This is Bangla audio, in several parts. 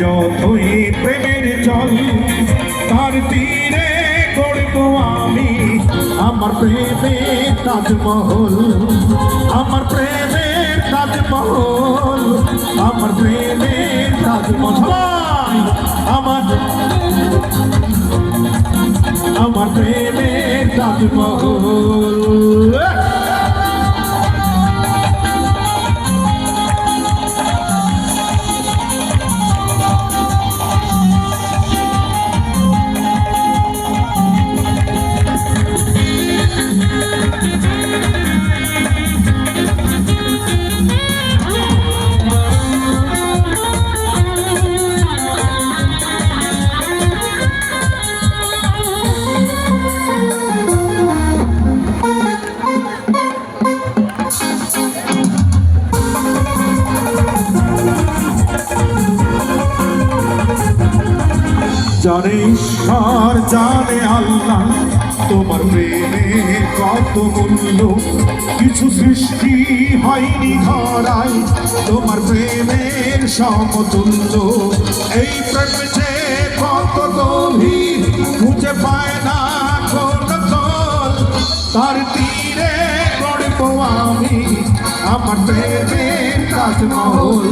যতই প্রেমের জল। তার তীরে আমার প্রেমের তাজমহল আমার প্রেমের তাজমহল আমার প্রেমের তাজমহল। আমার আমার প্রেমের তাজমহল। জানে ঈশ্বর, জানে আল্লাহ। তোমার প্রেমে কত মূল্য, কিছু সৃষ্টি হয়নি ধরাই তোমার প্রেমের সমতুল্য, এই প্রেম যে কত গভীর, খুঁজে পায় না তার তীরে গড়ব আমি, আমার প্রেমের তাজমহল,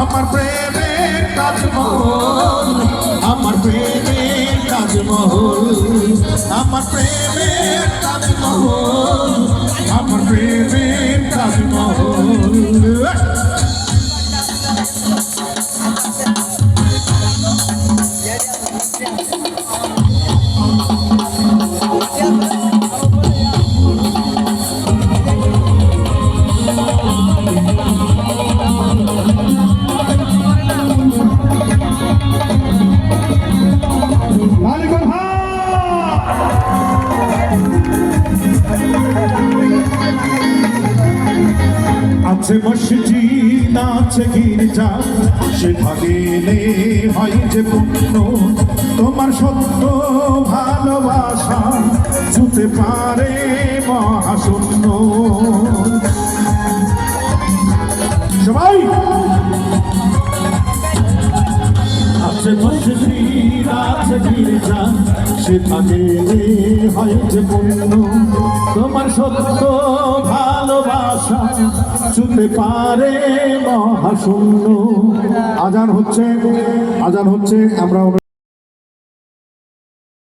আমার প্রেমের তাজমহল। আছে মসজিদ আছে গির্জা সে ভাগেলে হয় যে পুণ্য। তোমার সত্য ভালোবাসা ছুতে পারে মহাশূন্য। সবাই! সেখানে হয় যে পূর্ণ। তোমার সত্য ভালোবাসা ছুতে পারে মহাশূন্য। আজান হচ্ছে আজান হচ্ছে, আমরা